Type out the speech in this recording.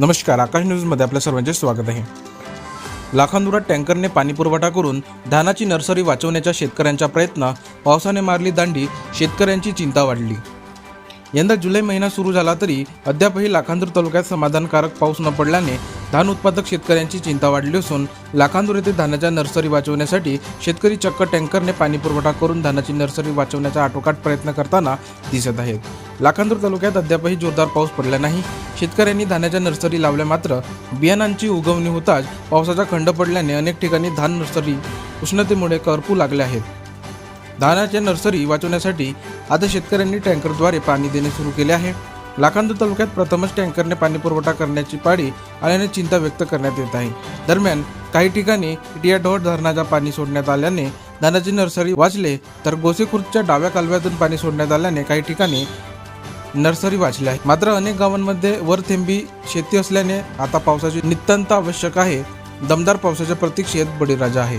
नमस्कार आकाश न्यूजमध्ये आपल्या सर्वांचे स्वागत आहे. लाखांदुरात टँकरने पाणीपुरवठा करून धानाची नर्सरी वाचवण्याच्या शेतकऱ्यांचा प्रयत्न पावसाने मारली दांडी शेतकऱ्यांची चिंता वाढली. यंदा जुलै महिना सुरू झाला तरी अद्यापही लाखांदूर तालुक्यात समाधानकारक पाऊस न पडल्याने धान उत्पादक शेतकऱ्यांची चिंता वाढली असून लाखांदूर येथे धानाच्या नर्सरी वाचवण्यासाठी शेतकरी चक्क टँकरने पाणी पुरवठा करून धानाची नर्सरी वाचवण्याचा आटोकाट प्रयत्न करताना दिसत आहेत. लाखांदूर तालुक्यात अद्यापही जोरदार पाऊस पडला नाही. शेतकऱ्यांनी धानाच्या नर्सरी लावल्या मात्र बियाणांची उगवणी होताच पावसाचा खंड पडल्याने अनेक ठिकाणी धान नर्सरी उष्णतेमुळे करपू लागल्या आहेत. धानाच्या नर्सरी वाचवण्यासाठी आता शेतकऱ्यांनी टँकरद्वारे पाणी देणे सुरू केले आहे. लाखांदूर तालुक्यात प्रथमच टँकरने पाणी पुरवठा करण्याची पाळी आल्याने चिंता व्यक्त करण्यात येत आहे. दरम्यान काही ठिकाणी टियाढोळ धरणाचा पाणी सोडण्यात आल्याने धानाची नर्सरी वाचले तर गोसेखुर्दच्या डाव्या कालव्यातून पाणी सोडण्यात आल्याने काही ठिकाणी नर्सरी वाचली आहे. मात्र अनेक गावांमध्ये वरथेंबी शेती असल्याने आता पावसाची नितांत आवश्यक आहे. दमदार पावसाच्या प्रतीक्षेत बळीराजा आहे.